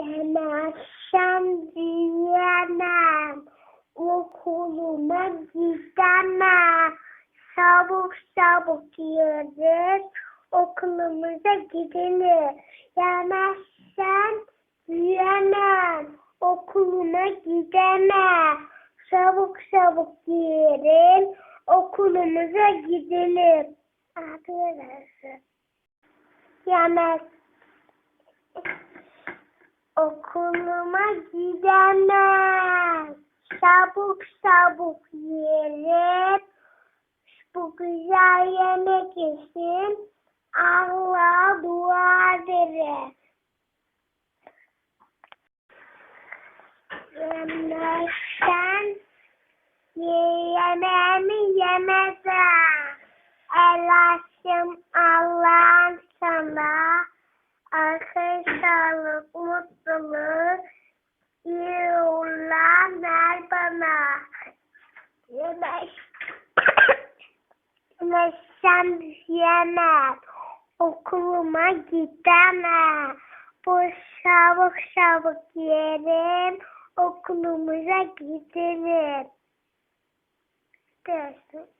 Yemezsem diyemem. Okuluma gidemem. Sabuk sabuk yeriz. Okulumuza gidilir. Yemezsem yiyemem. Okuluma gidemem. Sabuk sabuk yerim. Okulumuza gidilir. Arkadaşlar. Yemek. Okuluma gidemem. Sabuk sabuk yerim. Bu güzel yemek için Allah'a dua ederim. Yemezsen yemeğimi yemezsem. Elaşım Allah'ım Akıl sağlık, mutluluk, iyi uğurlar ver bana. Yemek. Yemezsem yemem. Okuluma gidemem. Bu sabık sabık yerim. Okulumuza gidelim. Dersin.